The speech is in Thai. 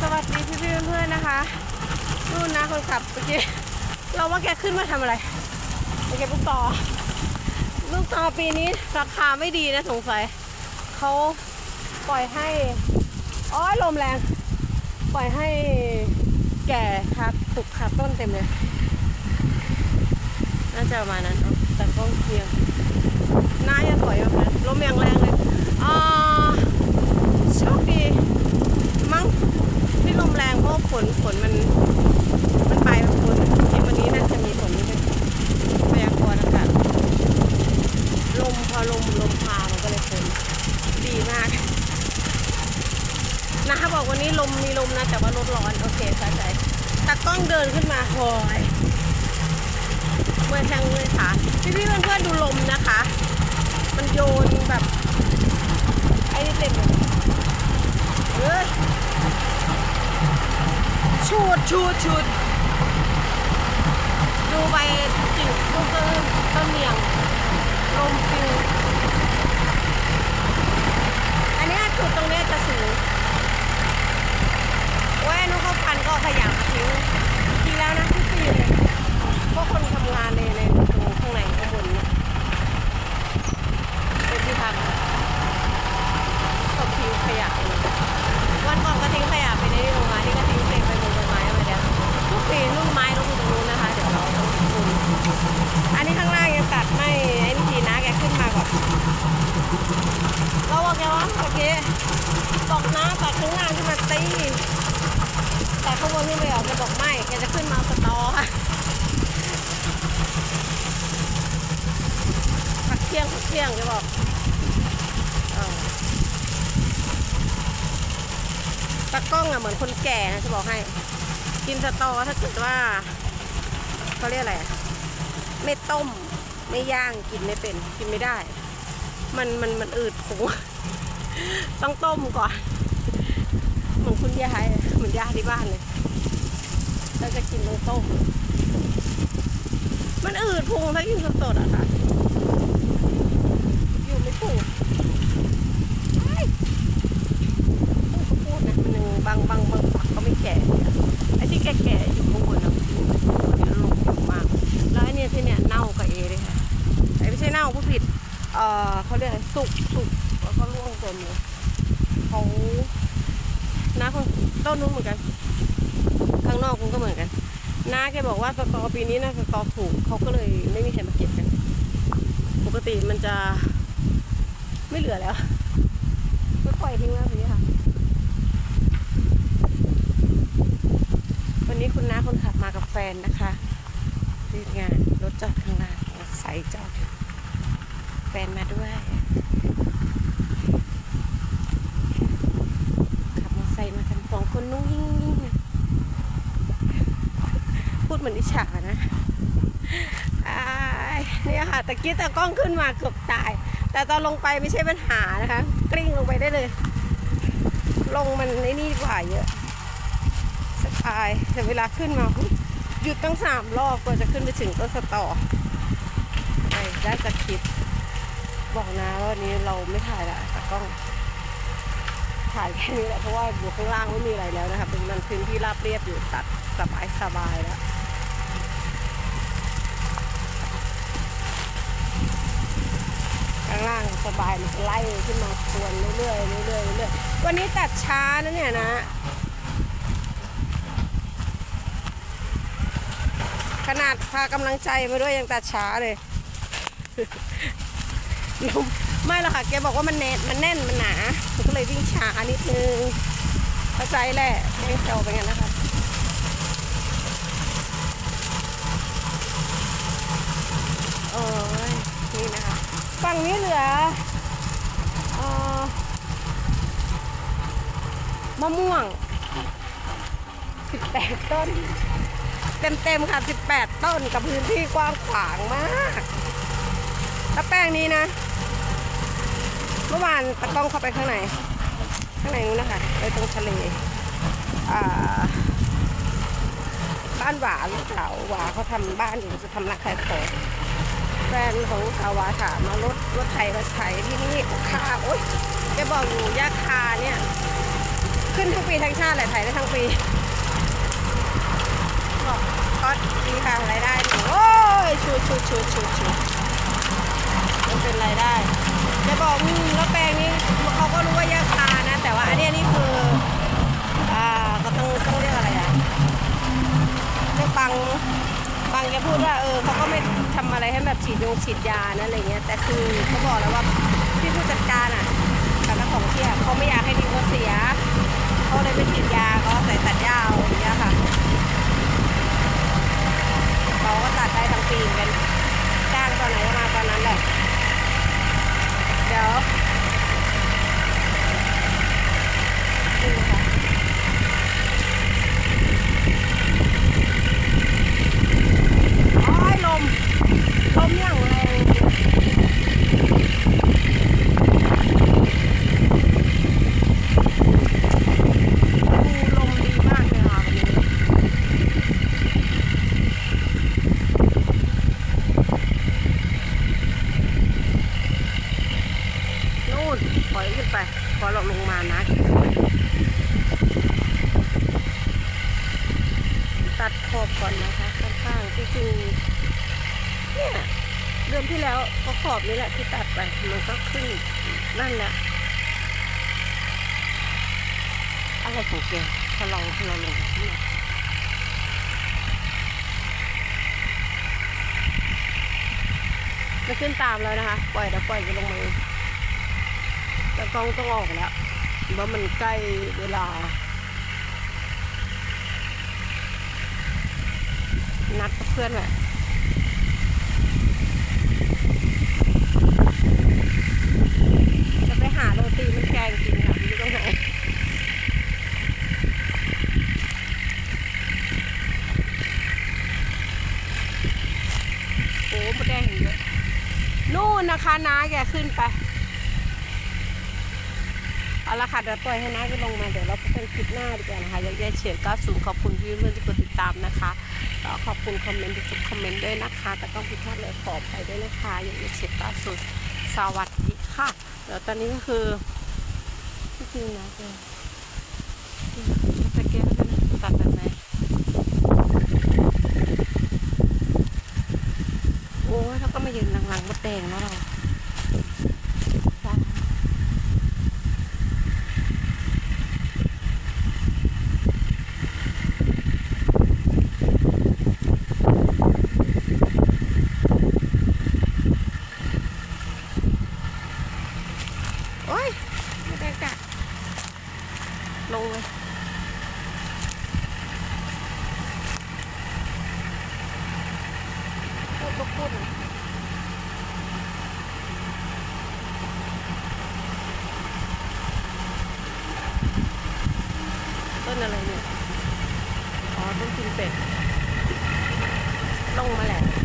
สวัสดีพี่พี่เพื่อนๆนะคะนู่นนะคนขับเมื่อกี้เราว่าแกขึ้นมาทำอะไรเมื่อกี้ลูกต่อ ลูกต่อปีนี้ราคาไม่ดีนะสงสัยเขาปล่อยให้อ้อยลมแรง ปล่อยให้แก่ครับสุกขาต้นเต็มเลย น่าจะประมาณนั้นแต่กล้องเคียงหน้าจะถอยแบบนั้นลมอย่างแรงเลยอ่าโชคดี มั้งที่ลมแรงเพราะว่าฝนฝนมัน มันไปแบบฝนที่วันนี้น่าจะมีฝนนี่เป็นพยากรณ์อากาศลมพอลมลมพามันก็เลยฝนดีมากนะคะ บอกวันนี้ลมมีลมนะ แต่ว่ารถร้อน โอเคสาใจตากล้องเดินขึ้นมาโหยเมื่อยแข้งเมื่อยขาพี่พี่ๆเพื่อนๆดูลมนะคะ มันโยนแบบไอ้นี่เต็มเลยเฮ้ยชูดชูดชูดดูไปจิ๋วลูกต้นต้นเมียงลมฟิวอันนี้จุดตรงนี้จะสูง โอ้ยนุกเขาพันก็เอาขยะมาทิ้งทีแล้วนะทุกปีเลยเพราะคนทำงานในในตรงข้างในข้างบนเนี่ยเป็นที่พักเขาทิ้งขยะเลย วันก่อนก็ทิ้งขยะไปในโรงไม้ที่ก็ทิ้งเศษไปบนต้นไม้เอาไปแล้วทุกปีรุ่นไม้เราอยู่ตรงนู้นนะคะ เดี๋ยวเราต้องดูอันนี้ข้างล่างยังตัดไม่ไอ้นี่ทีนะแกขึ้นมาก่อนเราบอกแกว่าโอเคบอกนะตัดข้างล่างขึ้นมาตีแต่ข้างบ นขึ้นไปออกแกบอกไม่แกจะขึ้นมาสตอค่ะพักเที่ยงพักเที่ยงแกบอกตากล้องอะเหมือนคนแก่นะจะบอกให้ กินสตอถ้าเกิดว่าเขาเรียกอะไรไม่ต้มไม่ย่างกินไม่เป็นกินไม่ได้ มันมันมันอืดผงต้องต้มก่อนเหมือนคุณยายเหมือนยายที่บ้านเลย เราจะกินต้องต้มมันอืดพุงถ้ากินสดๆอะค่ะ อยู่ไม่ถูกพูดนะมันยังบางบางบางฝักก็ไม่แก่เนี่ยไอ้ที่แก่ๆอยู่ข้างบนนะมันลงอยู่มาก แล้วไอ้เนี่ยที่เนี่ยเน่ากับเอเลยค่ะไอ้ไม่ใช่เน่าผู้ผิด เอ่อเขาเรียกอะไรสุกสุกแล้วก็ร่วงเต็มเลยเขาน้าคนต้นนู้นเหมือนกัน ข้างนอกคุณก็เหมือนกันน้าแกบอกว่าสตอปีนี้นะสตอถูกเขาก็เลยไม่มีใครมาเก็บกัน ปกติมันจะไม่เหลือแล้วก็ปล่อยทิ้งแล้วพี่ค่ะ วันนี้คุณน้าคนขับมากับแฟนนะคะที่งานรถจอดข้างล่างมอเตอร์ไซค์จอดอยู่แฟนมาด้วยขับมอเตอร์ไซค์มากันสองคนนุ่งยิ่งยิ่ง เหมือนอิฉานะเนี่ยค่ะตะกี้ตะกล้องขึ้นมาเกือบตาย แต่ตอนลงไปไม่ใช่ปัญหานะคะ กลิ้งลงไปได้เลย ลงมันไอ้นี่กว่าเยอะสบายแต่เวลาขึ้นมาหยุดตั้งสามรอบกว่าจะขึ้นไปถึงต้นสตอไปได้จะคลิป บอกนะว่าวันนี้เราไม่ถ่ายละแต่กล้อง ถ่ายแค่นี้แหละเพราะว่าอยู่ข้างล่างไม่มีอะไรแล้วนะคะเป็นมันพื้นที่ราบเรียบอยู่ตัดสบายสบายแล้ว ข้างล่างสบายมันไล่ขึ้นมาทวนเรื่อยๆเรื่อยๆเรื่อยๆวันนี้ตัดช้านะเนี่ยนะ ขนาดพากำลังใจมาด้วยยังตัดช้าเลยไม่หรอกค่ะแกบอกว่ามันแน่นมันแน่นมันหนาก็เลยวิ่งช้านิดนึงเข้าใจแหละไม่เซลไปงั้นนะคะโอ้ยนี่นะคะ ฝั่งนี้เหลืออมะม่วง 18 ต้น เต็มๆค่ะ 18 ต้นกับพื้นที่กว้างขวางมากแล้วแป้งนี้นะ เมื่อวานตะกล้องเข้าไปข้างใน ข้างในนู้นนะคะไปตรงทะเลบ้านหวาลูกสาวหวาเขาทำบ้านอยู่จะทำรักขายของ แฟนของสาวาถามมารถรถไถรถไถที่นี่ค่าโอ๊ยแกบอกอยู่ยาคาเนี่ย ขึ้นทั้งปีทั้งชาติแหละไถ่ได้ทั้งปีก็ก็ดีค่ะรายได้โอ้ยชูชูชูชูชูมันเป็นรายได้จะบอกอืมแล้วแปลงนี้เขาก็รู้ว่ายาคานะ แต่ว่าอันเนี้ยนี่คืออ่าก็ต้องต้องเรียกอะไรอะเรียกบัง บังจะพูดว่าเออเขาก็ไม่ทำอะไรให้แบบฉีดยงฉีดยานะอะไรเงี้ยแต่คือเขาบอกแล้วว่าพี่ผู้จัดการอะกับเจ้าของที่อะเขาไม่อยากให้ดินเขาเสียเขาเลยไปฉีดยาเขาใส่ตัดหญ้าเอาอย่างเงี้ยค่ะเราก็ตัดได้ทั้งปีเหมือนกันจ้างตอนไหนก็มาตอนนั้นแหละเดี๋ยวนี่นะคะ โอ้ยลม ลมอย่างแรงลมดีมากเลยค่ะวันนี้นู่นปล่อยขึ้นไป พอเราลงมานะ ตัดขอบก่อนนะคะ ข้างๆจริง เนี่ยเดือนที่แล้วก็ขอบนี้แหละที่ตัดไปมันก็ขึ้นนั่นแหละอะไรของแกถ้าเราถ้าเราลงที่ไหนจะขึ้นตามแล้วนะคะ ปล่อยเดี๋ยวปล่อยจะลงมาเอแต่กล้องต้องออกแล้วเพราะมันใกล้เวลา นัดเพื่อนแหละจะไปหาโร ตีมันแกงกินค่ะไม่รู้ตรงไหนโอ้มดแดงเยอะนู่นนะคะน้าแกขึ้นไปเอาละค่ะเดี๋ยวปล่อยให้น้าไปลงมาเดี๋ยวเราพบกันคลิปหน้าดีกว่านะคะยากจะเฉียด90ขอบคุณพี่เพื่อนที่กดติดตามนะคะแล้วขอบคุณคอมเมนต์ทุกคอมเมนต์ด้วยนะคะ แต่ต้องพิดพลาดเลยขออภัยด้วยนะคะยากจะเฉียด90สวัสดีค่ะ ดี๋ยวตอนนี้ก็คือที่จริงนะแกจะแก้ด้วยนะตัดแบบไหนโอ้ยแล้วก็มายืนหลังๆมดแดงแล้วเราจ้า โอ้ยไม่ได้กัดลงเลยพูดก็พูดหน่อยต้น อะไรเนี่ย อ๋อ ต้องกินเป็ดลงมาแหละ